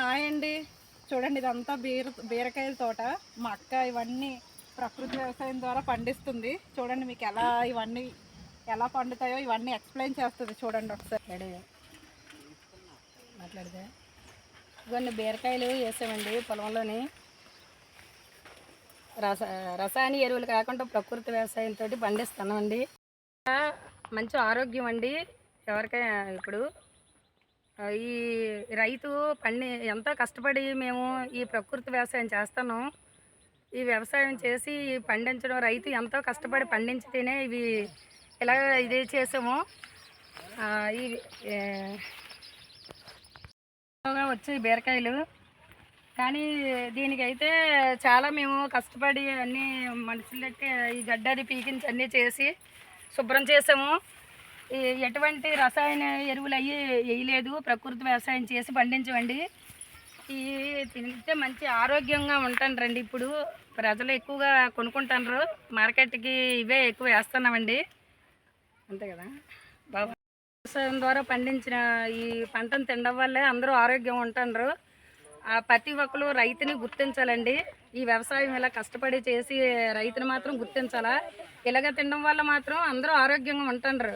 Hi అండి. చూడండి ఇదంతా బీర బీరకాయల తోట. మా అక్క ఇవన్నీ ప్రకృతి వ్యవసాయం ద్వారా పండిస్తుంది. చూడండి మీకు ఎలా ఇవన్నీ ఎలా పండుతాయో ఇవన్నీ ఎక్స్ప్లెయిన్ చేస్తుంది చూడండి ఒకసారి. మాట్లాడితే ఇవన్నీ బీరకాయలు వేసామండి పొలంలోని. రస రసాయన ఎరువులు కాకుండా ప్రకృతి వ్యవసాయంతో పండిస్తున్నామండి. మంచి ఆరోగ్యం అండి. ఎవరికైనా ఇప్పుడు ఈ రైతు పండి ఎంతో కష్టపడి మేము ఈ ప్రకృతి వ్యవసాయం చేస్తున్నాం ఈ వ్యవసాయం చేసి పండించడం రైతు ఎంతో కష్టపడి పండించితేనే ఇవి ఇలా ఇది చేసాము. ఇవిగా ఈ వచ్చాయి బీరకాయలు. కానీ దీనికైతే చాలా మేము కష్టపడి అన్నీ మనుషులకి ఈ గడ్డది పీకించి అన్నీ చేసి శుభ్రం చేసాము. ఎటువంటి రసాయన ఎరువులు అవి వేయలేదు. ప్రకృతి వ్యవసాయం చేసి పండించమండి ఈ తింటే మంచి ఆరోగ్యంగా ఉంటాండ్రండి ఇప్పుడు. ప్రజలు ఎక్కువగా కొనుక్కుంటారు మార్కెట్కి ఇవే ఎక్కువ వేస్తున్నామండి. అంతే కదా. బాబా వ్యవసాయం ద్వారా పండించిన ఈ పంటను తినడం వల్లే అందరూ ఆరోగ్యం ఉంటారు ఆ ప్రతి ఒక్కరు రైతుని గుర్తించాలండి. ఈ వ్యవసాయం ఇలా కష్టపడి చేసి రైతుని మాత్రం గుర్తించాలా? ఇలాగ తినడం వల్ల మాత్రం అందరూ ఆరోగ్యంగా ఉంటారు